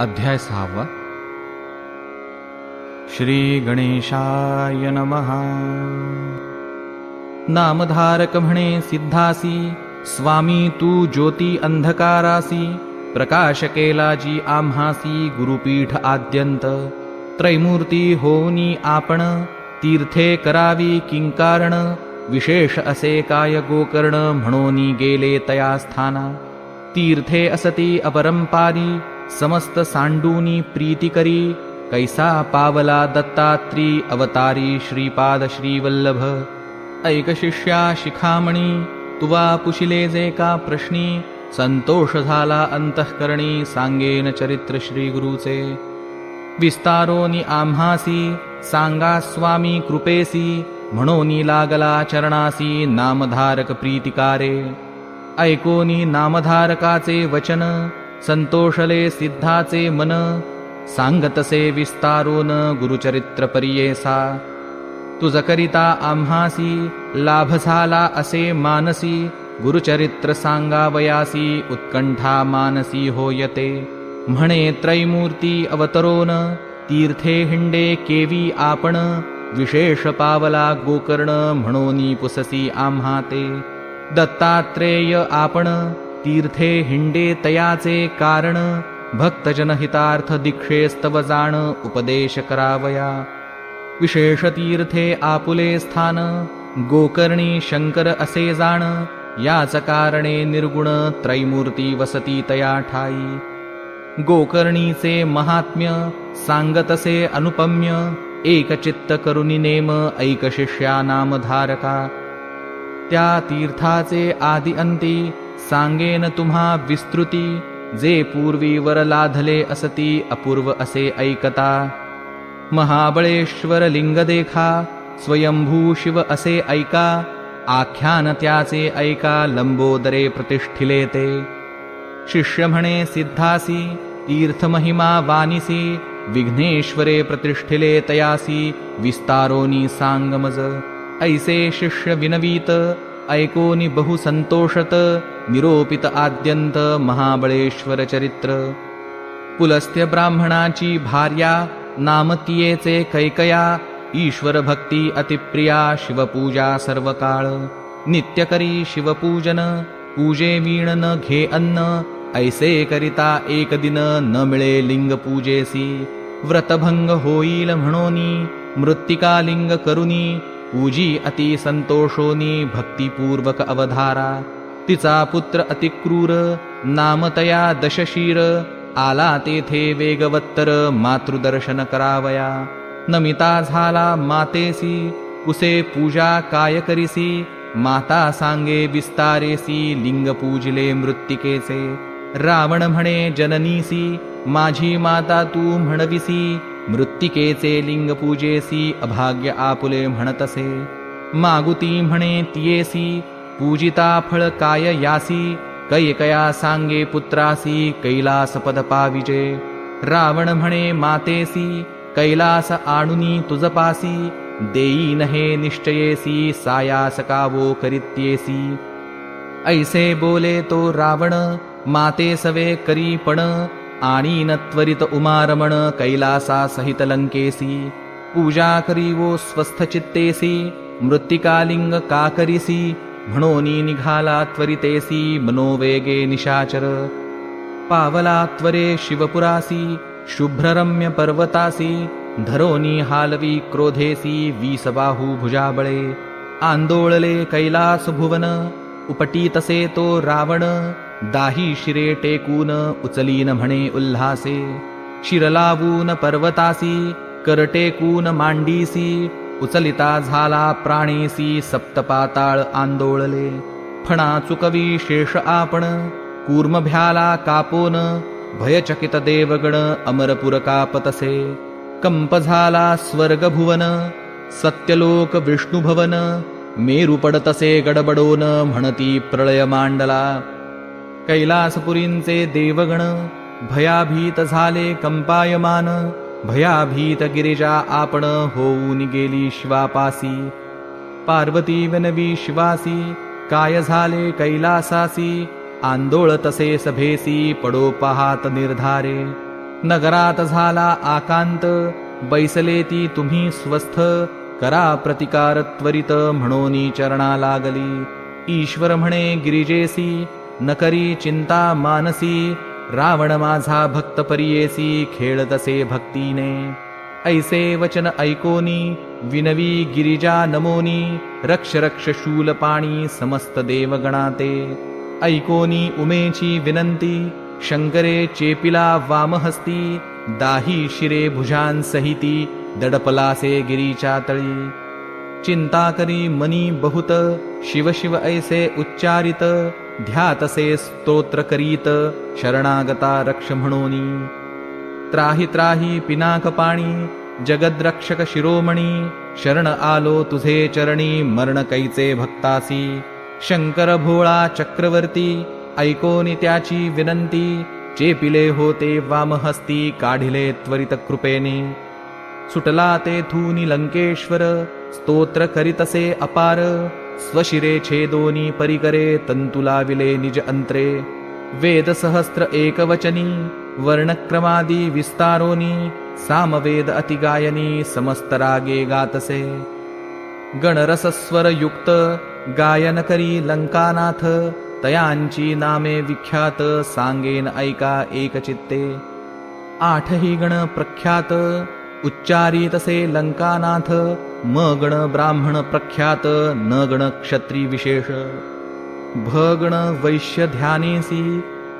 अध्याय सहावा श्री गणेशाय नमः। नामधारक म्हणे सिद्धासी स्वामी तू ज्योती अंधकारासी प्रकाश केला जी आम्हासी गुरुपीठ आद्यंत त्रैमूर्ती होनी आपण तीर्थे करावी किंकारण विशेष असे काय गोकर्ण म्हणून गेले तया स्थाना तीर्थे असती अपरंपारी समस्त सांडूनी प्रीती करी कैसा पावला दत्तात्री अवतारी श्रीपाद श्रीवल्लभ। ऐक शिष्या शिखामणी तुवा पुशिले जे का प्रश्नी संतोष झाला अंतःकरणी सांगेन चरित्र श्री गुरुचे विस्तारोनी आम्हासी सांगा स्वामी कृपेसी म्हणोनी लागला चरणासी नामधारक प्रीतिकारे। ऐकोनी नामधारकाचे वचन संतोषले सिद्धाचे मन सांगतसे विस्तारून गुरुचरित्र परियेसा तुझ करिता आम्हासी लाभ झाला असे मानसी गुरुचरित्र सांगावयासी उत्कंठा मानसी होयते म्हणे त्रैमूर्ती अवतरोन तीर्थे हिंडे केवी आपण विशेष पावला गोकर्ण म्हणोनी पुससी आम्हा ते दत्तात्रेय आपण तीर्थे हिंडे तयाचे कारण भक्तजनहितार्थ दीक्षेस्तव जाण उपदेश करावया। विशेष तीर्थे आपुले स्थान गोकर्णी शंकर असे जाण याच कारणे निर्गुण त्रैमूर्ती वसती तया ठाई। गोकर्णीचे महात्म्य सांगतसे अनुपम्य एकचित्त करुणी नेम ऐकशिष्या नामधारका। त्या तीर्थाचे आदि अंती सांगेन तुम्हा विस्तृती जे पूर्वी वर लाधले असती अपूर्व असे ऐकता. महाबळेश्वर लिंग देखा स्वयंभू शिव असे ऐका आख्यान त्याचे ऐका लंबोदरे प्रतिष्ठिले ते. शिष्य म्हणे सिद्धासी तीर्थ महिमा वानिसी विघ्नेश्वरे प्रतिष्ठिले तयासी विस्तारोनी सांगमज. ऐसे शिष्य विनवीत ऐकोनी बहु संतोषत निरोपित आद्यंत महाबळेश्वर चरित्र. पुलस्त्य ब्राह्मणाची भार्या नामतीयेचे कैकया ईश्वर भक्ती अतिप्रिया शिवपूजा सर्व काळ नित्यकरी शिवपूजन पूजे वीण न घे अन्न ऐसे करिता एक दिन न मिळे लिंग पूजेसी. व्रतभंग होईल म्हणोनी मृत्तिका लिंग करुनी पूजी अति संतोषोनी भक्तिपूर्वक अवधारा. तिचा पुत्र अतिक्रूर नामतया दशशीर आला तेथे वेगवत्तर मातृदर्शन करावया. नमिता झाला मातेसी उसे पूजा काय करीसी माता सांगे विस्तारेसी लिंग पूजले मृत्तिकेचे. रावण म्हणे जननीसी माझी माता तू म्हणविसी मृत्तिकेचे लिंग पूजेसी अभाग्य आपुले म्हणतसे. मागुती म्हणे तियेसी पूजिता फळ काय यासी कैकया सांगे पुत्रासी कैलास पद पाविजे रावण म्हणे मातेसी कैलास आणुनी तुझपासी देईन हे निश्चयेसी सायास कावो करित्येसी। ऐसे बोले तो रावण माते सवे करी पण आणि न त्वरित उमारमण कैलासा सहित लंकेसी। पूजा करी वो स्वस्थ चित्तेसी मृत्तिकालिंग का करीसी म्हणून निघाला त्वरितेसी मनोवेगे निशाचर. पावला त्वरे शिवपुरासी शुभ्ररम्य पर्वतासी धरोनी हालवी क्रोधेसी वीसबाहू भुजाबळे. आंदोळले कैलास भुवन उपटीतसे तो रावण दाही शिरे टेकून उचलीन म्हणे उल्हासे. शिरलावून पर्वतासी करटेकून मांडीसी उचलिता झाला प्राणेसी सप्तपाताळ आंदोळले. फणा चुकवी शेष आपण कूर्म भ्याला कापोन भयचकित देवगण अमरपुर कापतसे. कंप झाला स्वर्ग भुवन सत्यलोक विष्णुभवन मेरू पडतसे गडबडोन म्हणती प्रळय मांडला. कैलासपुरींचे देवगण भयाभीत झाले कंपायमान भयाभीत गिरिजा आपण होऊन गेली शिवापासी. पार्वती विनवी शिवासी काय झाले कैलासासी आंदोळ तसे सभेसी पडो पहात निर्धारे. नगरात झाला आकांत बैसले ती तुम्ही स्वस्थ करा प्रतिकार त्वरित म्हणोनी चरणा लागली. ईश्वर म्हणे गिरिजेसी न करी चिंता मानसी रावण माझा भक्त परियेसी खेळतसे भक्तीने. ऐसे वचन ऐकोनी विनवी गिरिजा नमोनी रक्ष रक्ष शूल पाणी समस्त देवगणाते. ऐकोनी उमेची विनंती शंकरे चेपिला वामहस्ती दाही शिरे भुजांसहिती दडपलासे गिरीच्या तळी. चिंता करी मनी बहुत शिव शिव ऐसे उच्चारित ध्यातसे स्तोत्र करीत शरणागता रक्ष म्हणोनी. त्राही त्राही पिनाक पाणी जगद्रक्षक शिरोमणी शरण आलो तुझे चरणी मरण कैचे भक्तासी. शंकर भोळा चक्रवर्ती ऐकोनी त्याची विनंती चेपिले होते वामहस्ती काढिले त्वरित कृपेने. सुटला तेथूनी लंकेश्वर स्तोत्र करीतसे अपार स्वशिरे छेदोनी परिकरे तंतुलाविले निज अंतरे वेदसहस्र एकवचनी वर्णक्रमादी विस्तारोनी सामवेद अतिगायनी समस्त रागे गातसे। गणरसस्वर युक्त गायन करी लंकानाथ तयांची नामे विख्यात सांगेन ऐका एकचित्ते। आठही गण प्रख्यात उच्चारितसे लंकानाथ म गण ब्राह्मण प्रख्यात न गणक्षत्रिविशेष भगणवैश्यध्यानेसि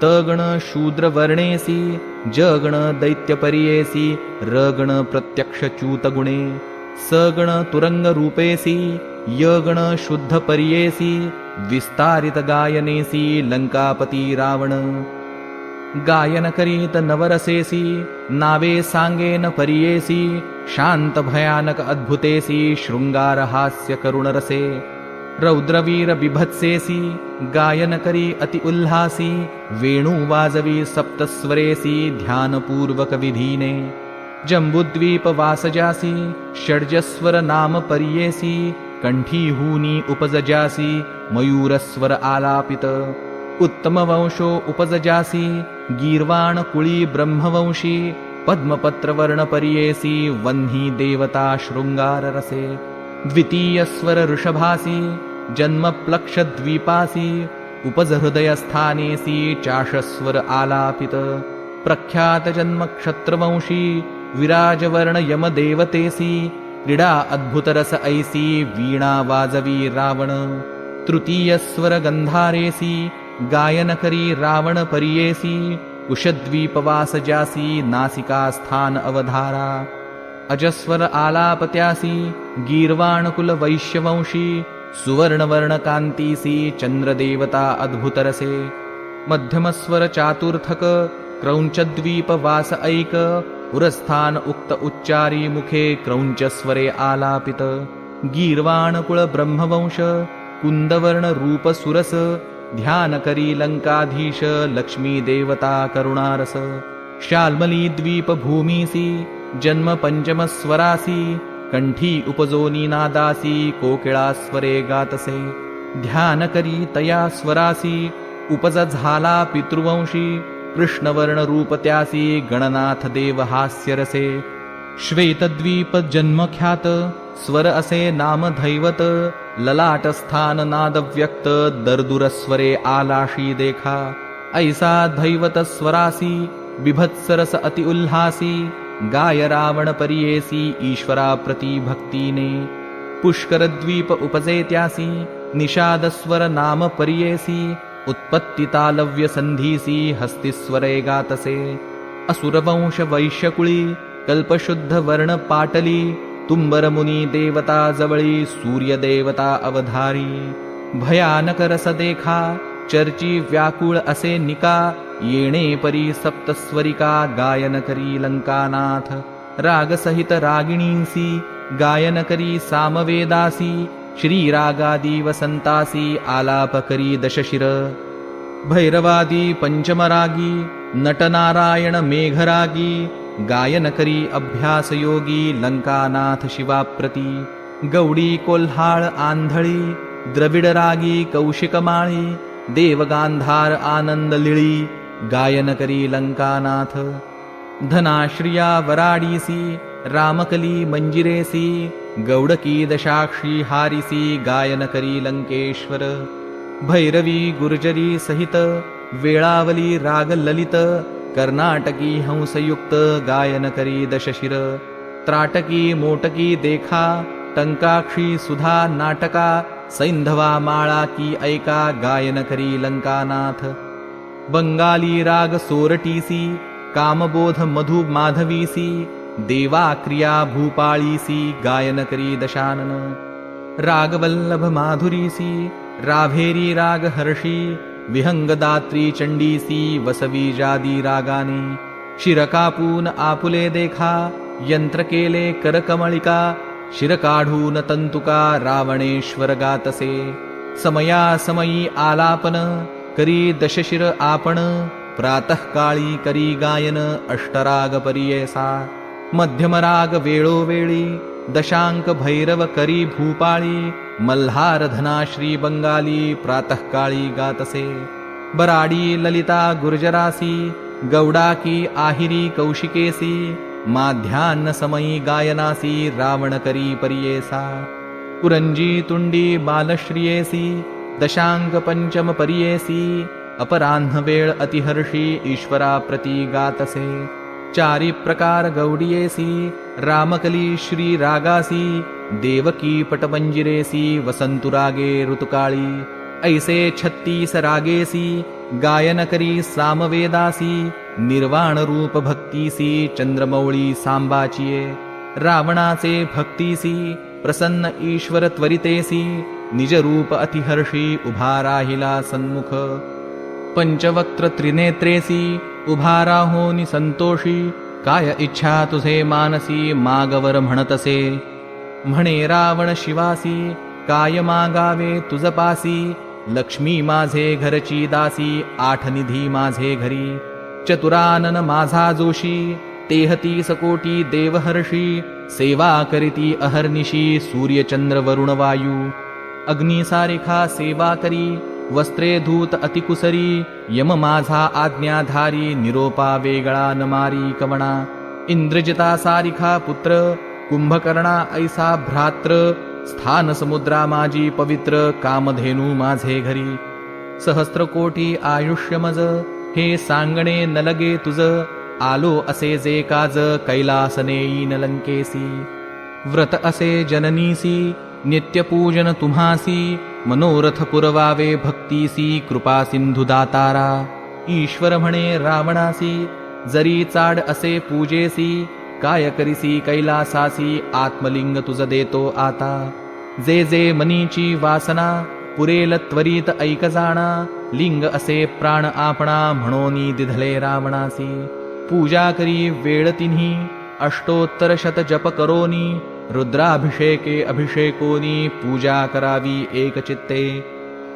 तगणशूद्रवर्णेसि जगणदैत्यपर्येसि रगण प्रत्यक्षच्यूतगुणे सगणतुरङ्गरूपेसि यगणशुद्धपर्येसि विस्तारितगायनेसि लङ्कापतिरावण गायनकरीत नवरसेसि नावे साङ्गेन पर्येसि शान्तभयानक अद्भुतेऽसि शृङ्गारहास्यकरुणरसे रौद्रवीरबिभत्सेऽसि गायनकरी अति अतिउल्लासि वेणुवाजवी सप्तस्वरेऽसि ध्यानपूर्वकविधीने जम्बुद्वीपवासजासि षड्जस्वरनामपर्येऽसि कण्ठीहूनी उपजजासि मयूरस्वर आलापित उत्तमवंशो उपजजासि गीर्वाणकुळी ब्रह्मवंशी पद्मपत्रवर्ण पर्येसि वह्नि देवता शृङ्गाररसे द्वितीयस्वर ऋषभासि जन्मप्लक्षद्वीपासि उपजहृदयस्थानेसि चाषस्वर आलापित प्रख्यातजन्मक्षत्रवंशी विराजवर्णयमदेवतेसि क्रीडा अद्भुतरस ऐसि वीणावाजवी रावण तृतीयस्वरगन्धारेसि गायनकरी रावणपर्येसि कुशद्वीपवासजासि नासिकास्थान अवधारा। अजस्वर आलापत्यासि गीर्वाणकुलवैश्यवंशी सुवर्णवर्णकान्तीसी चन्द्रदेवता अद्भुतरसे। मध्यमस्वर चातुर्थक क्रौञ्चद्वीपवास ऐक पुरस्थान उक्त उच्चारी मुखे क्रौञ्चस्वरे आलापित। गीर्वाणकुलब्रह्मवंश कुन्दवर्णरूपसुरस ध्यान करी लंकाधीश लक्ष्मी देवता करुणारस। शाल्मली द्वीप भूमीसी जन्म पंचम स्वरासी कंठी उपजोनी नादासी कोकिळास्वरे गातसे। ध्यान करी तया स्वरासी उपज झाला पितृवंशी कृष्णवर्ण रूप त्यासी गणनाथ देव हास्यरसे श्वेतद्वीप जन्मख्यात स्वर असे नाम धैवत ललाट स्थान नाद व्यक्त दर्दुरस्वरे आलाशी देखा ऐसा दैवत स्वरासी बिभत्सरस अति उल्हासी गाय रावण परियेसी ईश्वरा प्रति भक्तीने पुष्कर द्वीप उपजे त्यासी निषादस्वर नाम परियेसी उत्पत्ति तालव्य संधीसी हस्तिस्वरे गातसे। असुरवंश वैश्यकुळी कल्पशुद्ध वर्ण पाटली तुंबर मुनी देवता जवळी सूर्य देवता अवधारी। भयानक रस देखा चर्ची व्याकुळ असे निका येणे परी सप्तस्वरिका गायन करी लंकानाथ। रागसहित रागिणींसी गायन करी सामवेदासी श्रीरागादी वसंतासी आलाप करी दशशिर। भैरवादी पंचमरागी नटनारायण मेघरागी गायनकरी अभ्यासयोगी लंकानाथ शिवाप्रती गौडी कोल्हाळ आंधळी द्रविडरागी कौशिकमाळी देवगांधार आनंद लिळी गायनकरी लंकानाथ धनाश्रिया वराडीसी रामकली मंजिरेसी गौडकी दशाक्षी हारिसी गायनकरी लंकेश्वर भैरवी गुर्जरी सहित वेळावली राग ललित कर्नाटकी हंसयुक्त गायन करी दशशिर त्राटकी मोटकी देखा टंकाक्षी सुधा नाटका सैंधवा माळा की ऐका गायन करी लंकानाथ। बंगाली राग सोरटीसी कामबोध मधु माधवीसी देवा क्रिया भूपाळीसी गायन करी दशानन। रागवल्लभ माधुरीसी राभेरी राग हर्षी विहंगदात्री चंडीसी वसवी जादी रागाने। शिरकापून आपुले देखा यंत्र केले करकमळिका। शिर काढून तंतुका रावणेश्वर गातसे। समया समयी आलापन करी दशशिर आपण। प्रातःकाळी करी गायन अष्टराग परियेसा। मध्यमराग वेळोवेळी दशांक भैरव करी भूपाळी। मल्हारधना श्री बंगाली प्रातःकाळी गातसे बराडी ललिता गुर्जरासी गौडाकी आहिरी कौशिकेसी माध्यान्न समयी गायनासी रावण करी परियेसा पुरंजी तुंडी बालश्रियेसी दशांक पंचम परियेसी अपराह्न वेळ अतिहर्षी ईश्वरा प्रती गातसे चारी प्रकार गौडियेसी रामकली श्री रागासी देवकी पटमंजिरेसी वसंतुरागे ऋतुकाळी ऐसे छत्तीस रागेसी गायन करी सामवेदासी निर्वाण रूप भक्तीसी चंद्रमौळी सांबाचिये रावणाचे भक्तीसी प्रसन्न ईश्वर त्वरितेसी निज रूप अतिहर्षी उभा राहिला सन्मुख पंचवक्त्र त्रिनेत्रेसी उभा राहोनी संतोषी काय इच्छा तुझे मानसी मागवर म्हणतसे म्हणे रावण शिवासी काय मागावे तुझपासी लक्ष्मी माझे घरची दासी आठ निधी माझे घरी. चतुरानन माझा जोशी तेहती सकोटी देवहर्षी सेवा करीती अहर्निशी सूर्यचंद्र वरुण वायू. अग्निसारिखा सेवा करी वस्त्रे धूत अतिकुसरी यम माझा आज्ञाधारी निरोपा वेगळा नमारी कवणा. इंद्रजिता सारिखा पुत्र कुंभकर्णा ऐसा भ्रात्र स्थान समुद्रा माझी पवित्र कामधेनू माझे घरी. सहस्त्रकोटी आयुष्य आयुष्यमज हे सांगणे नलगे तुझ आलो असे जे काज कैलासनेई नलंकेसी व्रत असे जननीसी नित्यपूजन तुम्हासी मनोरथ पुरवावे भक्तीसी कृपा सिंधू दातारा. ईश्वर म्हणे रावणासी जरी चाड असे पूजेसी काय करिसी कैलासासी आत्मलिंग तुझ देतो आता. जे जे मनीची वासना पुरेल त्वरित ऐक जाणा लिंग असे प्राण आपणा म्हणोनी दिधले रावणासी. पूजा करी वेळ तिन्ही अष्टोत्तर शत जप करोनी रुद्राभिषेके अभिषेकोनी पूजा करावी एकचित्ते.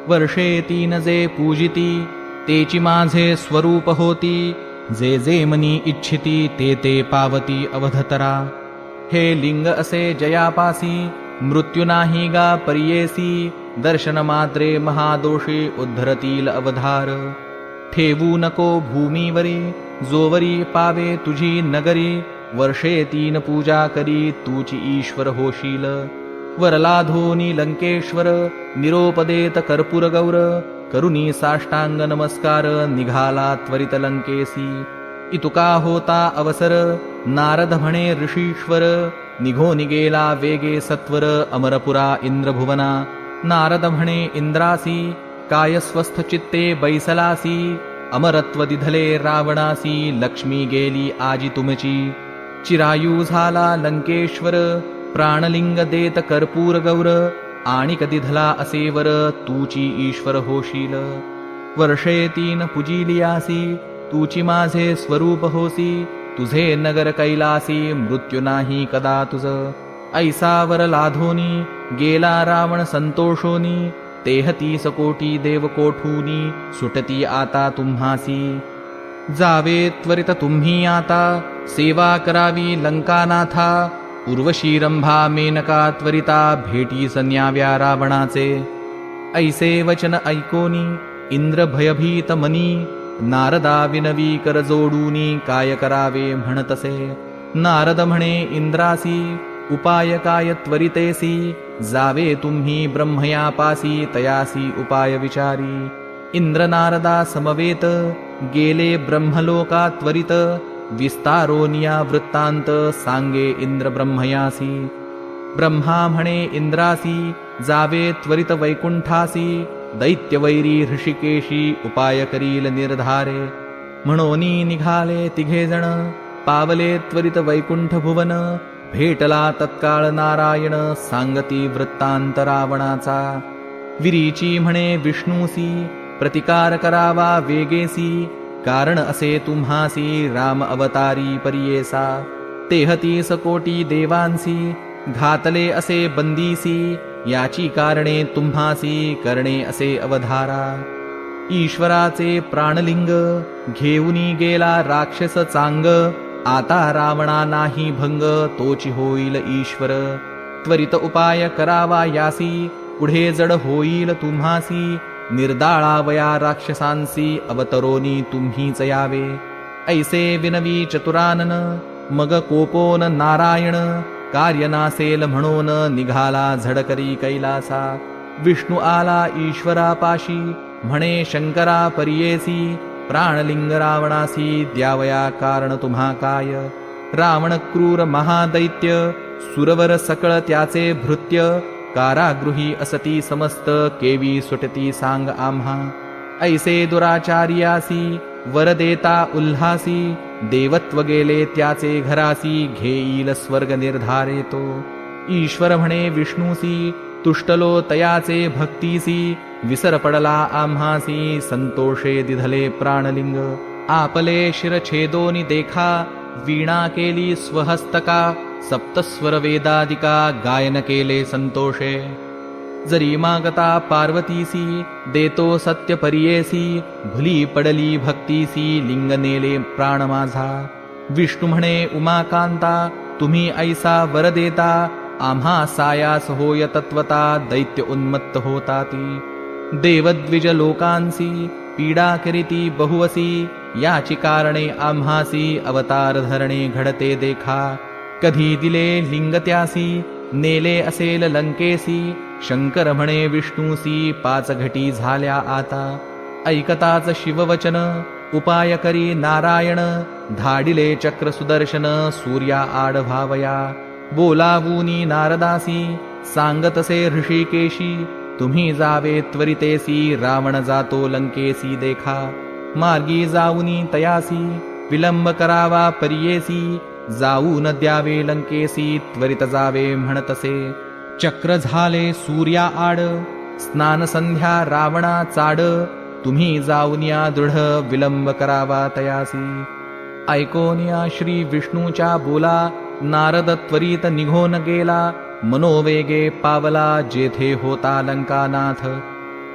वर्षे तीन जे पूजिती तेची माझे स्वरूप होती जे जे मनी इच्छिती ते ते पावती अवधतरा। हे लिंग असे जयापासी मृत्यू नाही गा परियेसी दर्शन मात्रे महादोषी उद्धरतील अवधार। ठेवू नको भूमीवरी जोवरी पावे तुझी नगरी वर्षे तीन पूजा करी तूची ईश्वर होशील। वरलाधोनी लंकेश्वर निरोपदेत कर्पूर गौर करुणी साष्टांग नमस्कार निघाला त्वरित लंकेसी इतुका होता अवसर? नारद म्हणे ऋषीश्वर निघो निगेला वेगे सत्वर अमरपुरा इंद्रभुवना. नारद म्हणे इंद्रासी काय स्वस्थ चित्ते बैसलासी. अमरत्व दिधले रावणासी लक्ष्मी गेली आजी तुमची. चिरायू झाला लंकेश्वर प्राणलिंग देत कर्पूर गौर. आणि कधी धला असेवर तूची ईश्वर होशील वर्षे तीन पुजिलियासी तूची माझे स्वरूप होसी तुझे नगर कैलासी मृत्यू नाही कदा तुझ। ऐसावर लाधोनी गेला रावण संतोषोनी। तेहती सकोटी देव कोठूनी सुटती आता तुम्हासी। जावे त्वरित तुम्ही आता सेवा करावी लंकानाथा। उर्वशी रंभा मेनका त्वरिता भेटी सन्याव्या रावणाचे। ऐसे वचन ऐकोनी इंद्र भयभीत मनी नारदा विनवी कर जोडूनी काय करावे म्हणतसे। नारद म्हणे इंद्रासी उपाय काय त्वरितेसी जावे तुम्ही ब्रह्मयापासी तयासी उपाय विचारी। इंद्र नारदा समवेत गेले ब्रह्मलोका त्वरित विस्तारोनिया वृत्तांत सांगे इंद्र ब्रह्मयासी। ब्रह्मा म्हणे इंद्रासी जावे त्वरित वैकुंठासी दैत्यवैरी हृषिकेशी उपाय करील निर्धारे। म्हणोनी निघाले तिघे जण पावले त्वरित वैकुंठ भुवन भेटला तत्काळ नारायण सांगती वृत्तांत रावणाचा विरीची म्हणे विष्णूसी प्रतिकार करावा वेगेसी कारण असे तुम्हासी राम अवतारी परियेसा तेहती सकोटी देवांसी घातले असे बंदीसी याची कारणे तुम्हासी करणे असे अवधारा. ईश्वराचे प्राणलिंग घेऊनी गेला राक्षस चांग आता रावणा नाही भंग तोची होईल ईश्वर. त्वरित उपाय करावा यासी पुढे जड होईल तुम्हासी निर्दाळावया राक्षसांसी अवतरोनी तुम्हीच यावे ऐसे विनवी चतुरानन मग कोपोन नारायण कार्य नासेल म्हणून निघाला झडकरी कैलासा. विष्णू आला ईश्वरापाशी म्हणे शंकरा परियेसी प्राणलिंग रावणासी द्यावया कारण तुम्हा काय. रावण क्रूर महादैत्य सुरवर सकळ त्याचे भृत्य कारागृही असती समस्त केवी सुटती सांग आम्हा. ऐसे दुराचार्यासी वर देता उल्हासी देवत्व गेले त्याचे घरासी घेईल स्वर्ग निर्धारे तो. ईश्वर म्हणे विष्णूसी तुष्टलो तयाचे भक्तीसी विसर पडला आम्हासी संतोषे दिधले प्राणलिंग. आपले शिरछेदोनी देखा वीणा केली स्वहस्तका सप्तस्वर वेदादिका गायन केले संतोषे। जरी मागता पार्वतीसी देतो सत्य परियेसी भुली पडली भक्तीसी लिंग नेले प्राण माझा। विष्णू म्हणे उमाकांता तुम्ही ऐसा वर देता आम्हा सायास होय तत्वता दैत्य उन्मत्त होता ती देवद्विज लोकांसी पीडा करीती बहुवसी याची कारणे आम्हासी अवतार धरणे घडते देखा। कधी दिले लिंग त्यासी नेले असेल लंकेसी शंकर म्हणे विष्णूसी पाच घटी झाल्या आता. ऐकताच शिववचन उपाय करी नारायण धाडिले चक्र सुदर्शन सूर्या आड भावया. बोलावूनी नारदासी सांगतसे ऋषिकेशी तुम्ही जावे त्वरितेसी रावण जातो लंकेसी देखा. मार्गी जाऊनी तयासी विलंब करावा परियेसी जाऊ न द्यावे लंकेसी त्वरित जावे म्हणतसे. चक्र झाले सूर्या आड स्नान संध्या रावणा चाड तुम्ही जाऊन या दृढ विलंब करावा तयासी. ऐकोनिया श्री विष्णूच्या बोला नारद त्वरित निघोन गेला मनोवेगे पावला जेथे होता लंकानाथ.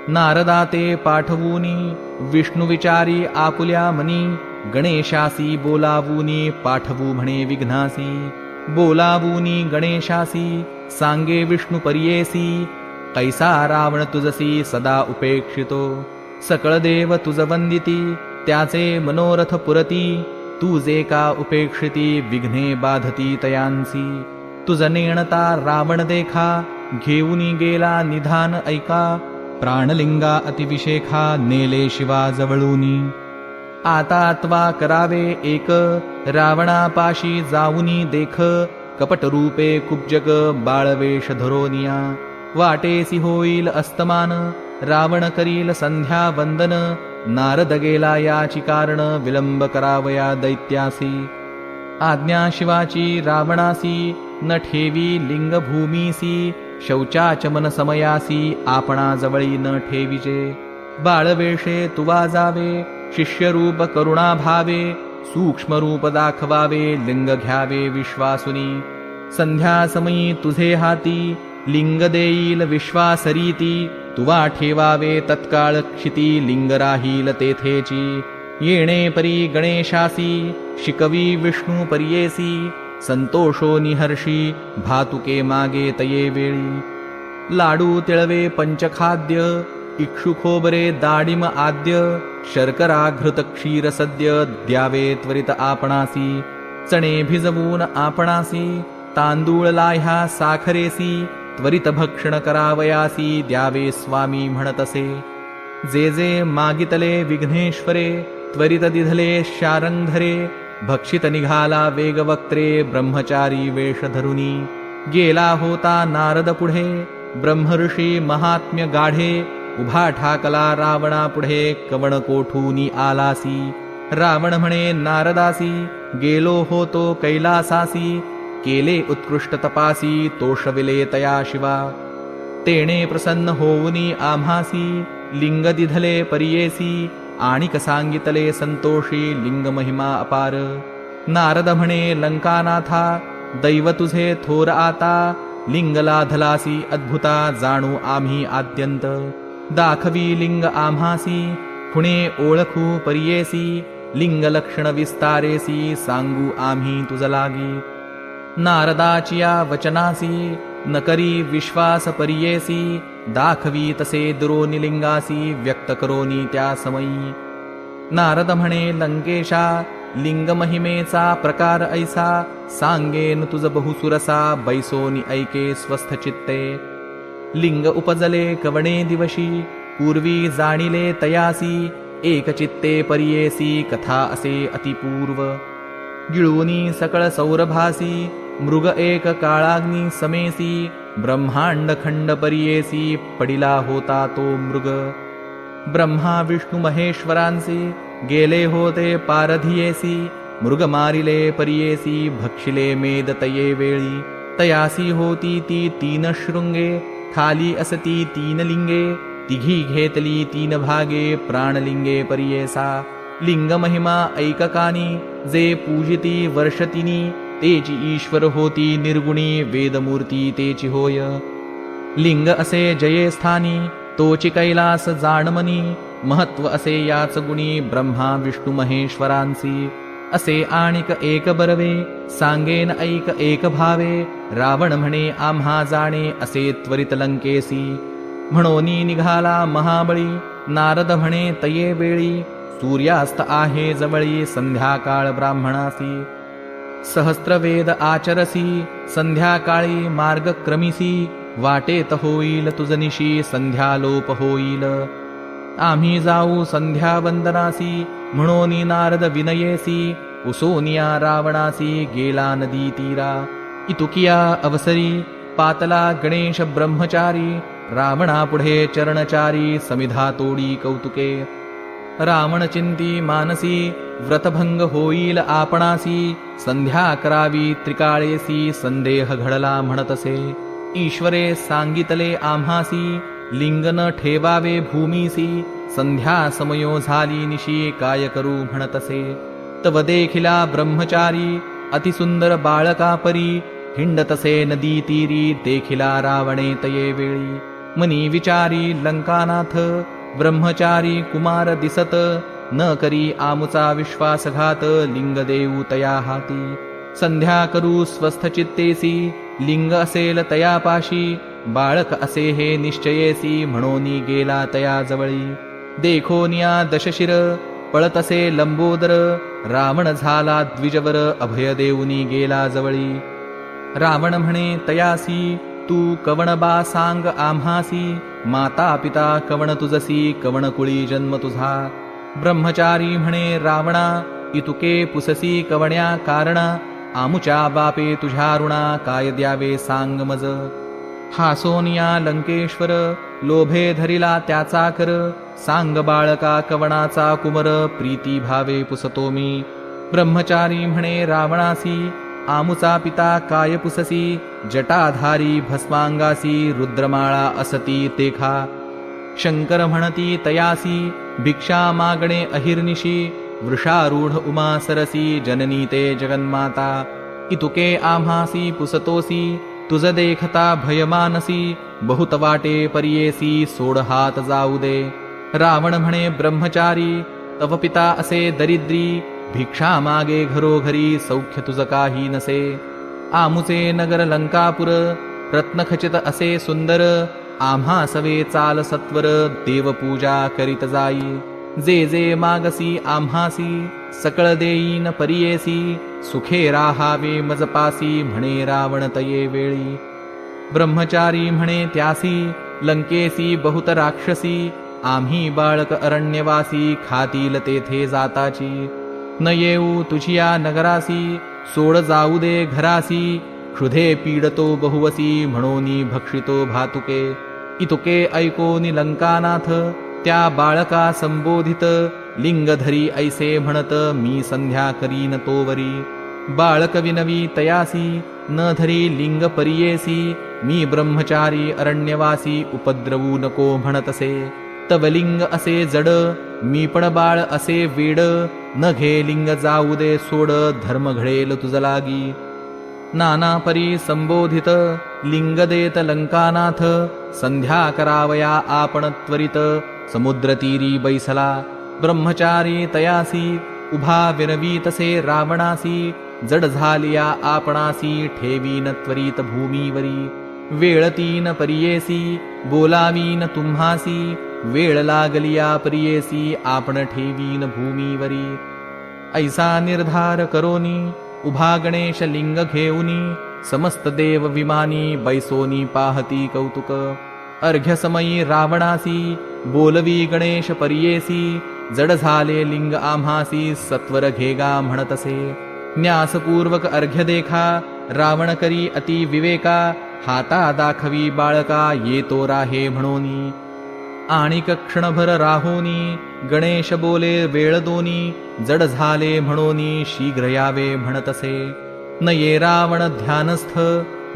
नारदा ते पाठवूनी विष्णुविचारी आपुल्या मनी गणेशासी बोलावूनी पाठवू म्हणे विघ्नासी. बोलावूनी गणेशासी सांगे विष्णू पर्येसी. कैसा रावण तुझसी सदा उपेक्षितो. सकळ देव तुझ वंदिती त्याचे मनोरथ पुरती. तू जे का उपेक्षिती विघ्ने बाधती तयांसी. तुझ नेणता रावण देखा घेऊनी गेला निधान ऐका. प्राणलिंगा अतिविशेखा नेले शिवा जवळूनी आता त्वा करावे एक. रावणापाशी जाऊनी देख. कपट रूपे कुब्जग बाळवेश धरोनिया. वाटेसी होईल अस्तमान. रावण करील संध्या वंदन. नारद गेला याची कारण. विलंब करावया दैत्यासी. आज्ञा शिवाची रावणासी. न ठेवी लिंगभूमीसी. शौचाच शौचाचमन समयासी. न ठेविजे. बाळवेषे तुवा जावे. शिष्यरूप करुणा भावे दाखवावे लिंग घ्यावे विश्वासुनी। संध्यासमयी तुझे हाती लिंग देईल विश्वासरीती तुवा ठेवावे तत्काळ क्षिती लिंग राहील तेथेची। येणे परी गणेशासी शिकवी विष्णू परियेसी संतोषो निहर्षी भातुके मागे तये वेळी। लाडू तिळवे पंचखाद्य इक्षुखोबरे दाडिम आद्य शर्कराघृत क्षीर सद्य द्यावे त्वरित आपणासी चणे भिजवून आपणासी तांदूळ लाह्या साखरेसी त्वरित भक्षण करावयासी द्यावे स्वामी म्हणतसे. जे जे मागितले विघ्नेश्वरे त्वरित दिधले शारंधरे भक्षित निघाला वेगवक्त्रे ब्रह्मचारी वेषधरुनी. गेला होता नारद पुढे ब्रह्मऋषी महात्म्य गाढे उभा ठाकला रावणापुढे कवण कोठूनी आलासी? रावण म्हणे नारदासी गेलो होतो कैलासासी केले उत्कृष्ट तपासी तोषविले तया शिवा. तेणे प्रसन्न होऊनी आम्हासी लिंग दिधले परियेसी आणिक सांगितले संतोषी लिंग महिमा अपार. नारद म्हणे लंकानाथा दैव तुझे थोर आता लिंग लाधलासी अद्भुता जाणू आम्ही आद्यंत. दाखवी लिंग आम्हासी खुणे ओळखू परियेसी लिंग लक्षण विस्तारेसी सांगू आम्ही तुझ लागी. नारदाचिया वचनासी न करी विश्वास परियेसी दाखवी तसे दुरोनिलिंगासी व्यक्त करोनी त्या समयी. नारद म्हणे लंकेशा लिंग महिमेचा प्रकार ऐसा सांगेन तुझ बहुसुरसा बैसोनी ऐके स्वस्थ चित्ते लिंग उपजले कवणे दिवशी पूर्वी जाणिले तयासी एक चित्ते परियेसी कथा असे अतिपूर्व। गिळूनी सकळ सौरभासी मृग एक काळाग्नी समेसी ब्रह्मांड खंड परियेसी पडिला होता तो मृग। ब्रह्मा विष्णू महेश्वरांसी गेले होते पारधियेसी मृग मारिले परियेसी भक्षिले मेद तये वेळी। तयासी होती ती तीन शृंगे खाली असती तीन लिंगे तिघी घेतली तीन भागे प्राणलिंगे परियेसा लिंग महिमा ऐककानी जे पूजिती वर्षतिनी ईश्वर होती निर्गुणी वेदमूर्ती होय. लिंग असे जये स्थानी तोची कैलास जाणमनी महत्व असे याच गुणी ब्रह्मा विष्णू महेश्वरांसी असे आणिक एक बरवे सांगेन ऐक एक भावे रावण म्हणे आम्हा जाणे असे त्वरित लंकेसी. म्हणोनी निघाला महाबळी नारद म्हणे तये वेळी सूर्यास्त आहे जवळी संध्याकाळ ब्राह्मणासी. सहस्त्रवेद आचरसी संध्याकाळी मार्ग क्रमिसी वाटेत होईल तुझनिशी संध्यालोप होईल. आम्ही जाऊ संध्या वंदनासी म्हणून नारद विनयेसी उसोनिया रावणासी गेला नदी तीरा। इतुकिया अवसरी पातला गणेश ब्रह्मचारी रावणा पुढे चरणचारी समिधा तोडी कौतुके। रावण चिंती मानसी व्रतभंग होईल आपणासी संध्या करावी त्रिकाळेसी संदेह घडला म्हणतसे। ईश्वरे सांगितले आम्हासी लिंगन ठेवावे भूमीसी संध्या समयो झाली निशी काय करू म्हणतसे। तव देखिला ब्रह्मचारी अतिसुंदर बाळका परी हिंडतसे नदी तीरी देखिला रावणे तये वेळी। मनी विचारी लंकानाथ ब्रह्मचारी कुमार दिसत न करी आमुचा विश्वासघात लिंग देऊ तया हाती। संध्या करू स्वस्थ चित्तेसी लिंग असेल तया पाशी बाळक असे हे निश्चयेसी म्हणोनी गेला तया जवळी। देखोनिया दशशिर पळतसे लंबोदर रावण झाला द्विजवर अभय देऊनी गेला जवळी. रावण म्हणे तयासी तू कवण बा सांग आम्हासी माता पिता कवण तुझसी कवण कुळी जन्म तुझा. ब्रह्मचारी म्हणे रावणा इतुके पुससी कवण्या कारणा आमुच्या बापे तुझ्या ऋणा काय द्यावे सांग मज. हासोनिया लंकेश्वर लोभे धरिला त्याचा कर सांग बाळका कवणाचा कुमर प्रीती भावे पुसतो मी. ब्रह्मचारी म्हणे रावणासी आमुचा पिता काय पुससी जटाधारी भस्मांगासी रुद्रमाळा असती तेखा. शंकर म्हणती तयासी भिक्षा मागणे अहिर्निशी वृषारूढ उमा सरसी जननी ते जगन्माता. इतुके आम्हासी पुसतोसी तुझ देखता भयमानसी बहुत वाटे परियेसी सोड हात जाऊ दे. रावण म्हणे ब्रह्मचारी तव पिता असे दरिद्री भिक्षा मागे घरोघरी सौख्य तुझ काही नसे. आमुचे नगर लंकापुर रत्नखचित असे सुंदर आम्हा सवे चाल सत्वर देवपूजा करीत जाई. जे जे मागसी आम्हासी सकळ देईन परियेसी सुखे राहावे मजपासी म्हणे रावण तये वेळी. ब्रह्मचारी म्हणे त्यासी लंकेसी बहुत राक्षसी आम्ही बाळक अरण्यवासी खातील तेथे जाताची. न येऊ तुझिया नगरासी सोड जाऊ दे घरासी क्षुधे पीडतो बहुवसी म्हणोनी भक्षितो भातुके. इतुके ऐकोनी लंकानाथ त्या बाळका संबोधित लिंगधरी ऐसे म्हणत मी संध्या करीन तोवरी. बाळक विनवी तयासी न धरी लिंग परियेसी मी ब्रह्मचारी अरण्यवासी उपद्रवू नको म्हणतसे. तवलिंग असे जड मी पण बाळ असे वेड न घे लिंग जाऊ दे सोड धर्म घडेल तुझ लागी. नाना परी संबोधित लिंग देत लंकानाथ संध्या करावया आपण त्वरित समुद्रतीरी बैसला ब्रह्मचारी तयासी उभा विरवीतसे रावणासी जड झालिया आपणासी ठेवीन त्वरित भूमीवरी. वेळतीन परियेसी बोलावीन तुम्हासी वेळ लागलिया प्रियेसी आपण ठेवीन भूमीवरी. ऐसा निर्धार करोनी उभा गणेश लिंग घेऊनी. समस्त देव विमानी बैसोनी पाहती कौतुक. अर्घ्य समयी रावणासी बोलवी गणेश परियेसी. जड झाले लिंग आम्हासी सत्वर घेगा म्हणतसे. न्यासपूर्वक अर्घ्य देखा रावण करी अति विवेका. हाता दाखवी बाळका येतो राहे म्हणोनी. आणिक क्षणभर राहोनी गणेश बोले वेळ दोनी जड झाले म्हणोनी शीघ्र यावे म्हणतसे. न ये रावण ध्यानस्थ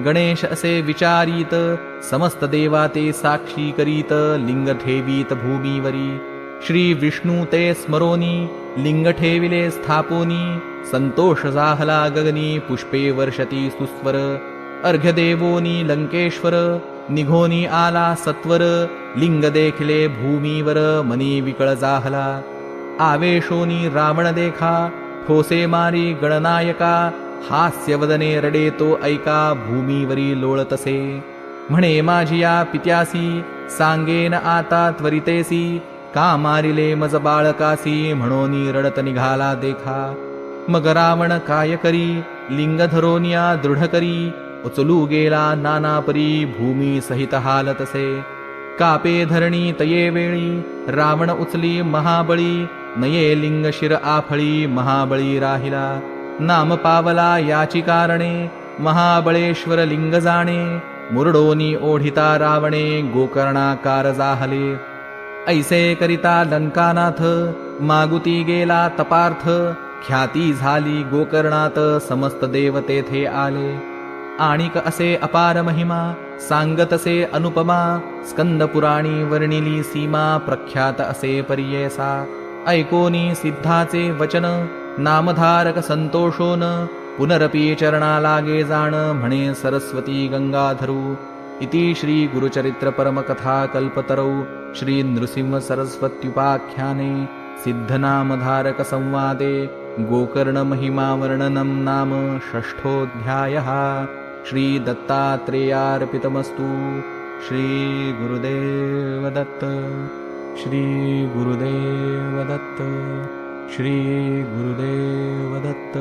गणेश असे विचारीत समस्त देवा ते साक्षी करीत लिंग ठेवीत भूमीवरी. श्री विष्णू ते स्मरोनी लिंग ठेविले स्थापोनी संतोष जाहला गगनी पुष्पे वर्षती सुस्वर. अर्घ्यदेवोनी लंकेश्वर निघोनी आला सत्वर लिंग देखले भूमीवर मनी विकळ जाहला. आवेशोनी रावण देखा ठोसे मारी गणनायका हास्यवदने रडे तो ऐका भूमीवरी लोळतसे म्हणे माझिया पित्यासी सांगेन आता त्वरितेसी का मारिले मज बाळकासी म्हणोनी रडत निघाला देखा. मग रावण काय करी लिंग धरोनिया दृढ करी उचलू गेला नाना परी भूमी सहित हालतसे कापे धरणी तये वेळी रावण उचली महाबळी नये लिंग शिर आफळी महाबळी राहिला नाम पावला याची कारणे महाबळेश्वर लिंग जाणे मुरडोनी ओढिता रावणे गोकर्णाकार जाहले ऐसे करिता लंकानाथ मागुती गेला तपार्थ ख्याती झाली गोकर्णात समस्त देव तेथे आले आणिक असे अपार महिमा सांगतसे अनुपमा स्कंद पुराणी वर्णिली सीमा प्रख्यात असे पर्येसा ऐकोनी सिद्धाचे वचन नामधारक संतोषोन पुनरपी चरणा लागे जाण म्हणे सरस्वती गंगाधरू इति श्री गुरुचरित्र परमकथा कल्पतरौ श्री नृसिंह सरस्वत्युपाख्याने सिद्धनामधारक संवादे गोकर्ण महिमा वर्णनं नाम षष्ठोऽध्यायः श्रीदत्तात्रेयार्पितमस्तु श्रीगुरुदेवदत्त श्रीगुरुदेवदत्त श्रीगुरुदेवदत्